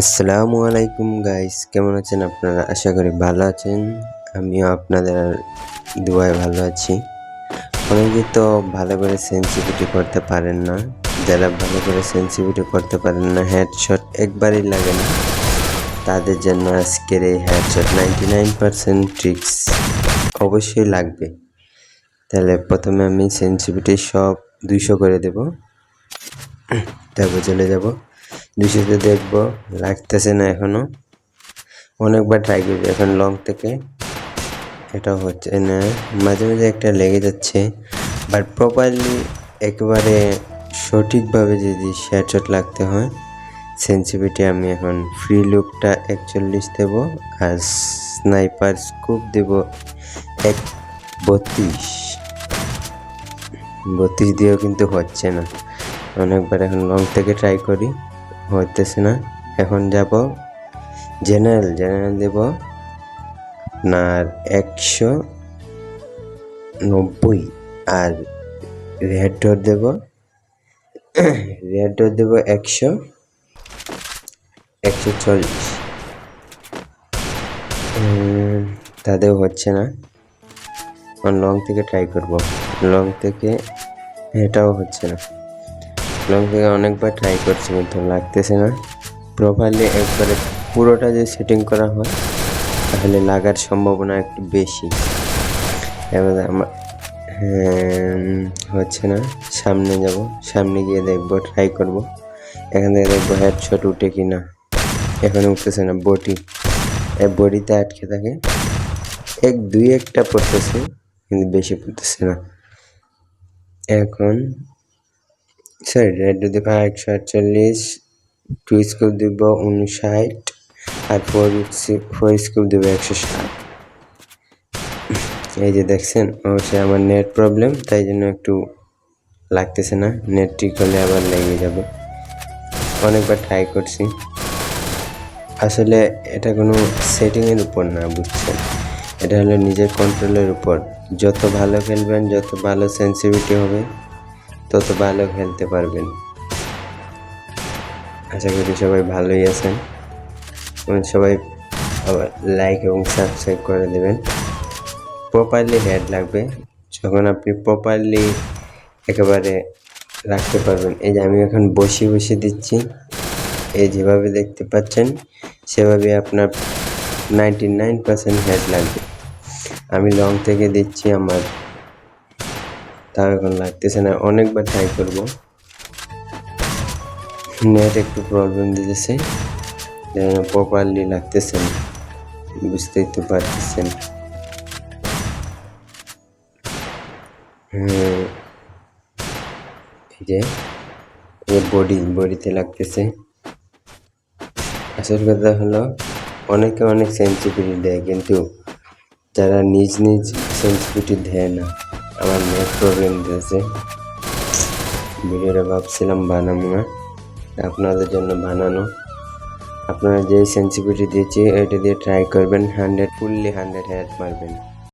আসসালামু আলাইকুম গাইস কেমন আছেন আপনারা? আশা করি ভালো আছেন। আমিও আপনাদের দুয়ায় ভালো আছি। অনেকে তো ভালো করে সেন্সিটিভিটি করতে পারেন না। যারা ভালো করে সেন্সিটিভিটি করতে পারেন না হেডশট একবারই লাগে না। তাদের জন্য আজকের এই headshot ninety nine percent tricks অবশ্যই লাগবে। তাহলে প্রথমে আমি সেন্সিটিভিটি সব দুইশো করে দেব। তারপর চলে যাব। দুশোতে দেখব, লাগতেছে না এখনও। অনেকবার ট্রাই করি এখন লং থেকে। এটা হচ্ছে না। মাঝে মাঝে একটা লেগে যাচ্ছে। বাট প্রপারলি একেবারে সঠিকভাবে যদি শেয়ারচট লাগতে হয় সেন্সিভিটি আমি এখন ফ্রি লুকটা একচল্লিশ দেবো আর স্নাইপার স্কুপ দেব এক বত্রিশ। বত্রিশ দিয়েও কিন্তু হচ্ছে না। অনেকবার এখন লং থেকে ট্রাই করি। হইতেছে না। এখন যাব জেনারেল জেনারেল দেব আপনার একশো নব্বই আর রেড ডট দেব, রেড ডট দেব একশো একশো চল্লিশ। তাতেও হচ্ছে না। লং থেকে ট্রাই করব। লং থেকে এটাও হচ্ছে না। লং থেকে অনেকবার ট্রাই করছি, কিন্তু লাগতেছে না। প্রপারলি একবারে পুরোটা যে সেটিং করা হয়, তাহলে লাগার সম্ভাবনা একটু বেশি। এবার আমার হচ্ছে না, সামনে যাব, সামনে গিয়ে দেখব ট্রাই করব। এখান থেকে দেখব হেডশট উঠে কি না এখানে উঠতেছে না, বটি। এই বডিতে আটকে থাকে। এক, দুই একটা পড়তেছে, কিন্তু বেশি পড়তেছে না। এখন স্যার, রেড দেবো একশো আটচল্লিশ, টু স্কুপ দেব উনষাট আর ফোর ফোর স্কুপ দেবো একশো ষাট। এই যে দেখছেন, অবশ্যই আমার নেট প্রবলেম, তাই জন্য একটু লাগতেছে না, নেট ঠিক হলে আবার লেগে যাবে। অনেকবার ট্রাই করছি। আসলে এটা কোনো সেটিংয়ের উপর না, বুঝছেন? এটা হলো নিজের কন্ট্রোলের উপর। যত ভালো খেলবেন, যত ভালো সেন্সিভিটি হবে তত ভালো খেলতে পারবেন। আশা করি সবাই ভালোই আছেন। সবাই আবার লাইক এবং সাবস্ক্রাইব করে দেবেন। প্রপারলি হেড লাগবে। যখন আপনি প্রপারলি একেবারে রাখতে পারবেন। এই যে আমি এখন বসে বসে দিচ্ছি। এই যেভাবে দেখতে পাচ্ছেন, সেভাবে আপনার নাইনটি নাইন পার্সেন্ট হেড লাগবে। আমি লং থেকে দিচ্ছি আমার তাও এখন লাগতেছে না, অনেকবার ট্রাই করব। নেট একটু প্রবলেম দিতেছে প্রপারলি লাগতেছে না, বুঝতেই তো পারতেছেন। যে বডি বডিতে লাগতেছে। আসল কথা হলো, অনেকে অনেক সেন্সিটিভিটি দেয়, কিন্তু যারা নিজ নিজ সেন্সিটিভিটি দেয় না আমার নেট প্রবলেম দিয়েছে ভিডিওটা ভাবছিলাম বানাবো না আপনাদের জন্য বানানো আপনারা যে সেন্সিভিটি দিয়েছি এটা দিয়ে ট্রাই করবেন হান্ড্রেড ফুললি হান্ড্রেড হেড মারবেন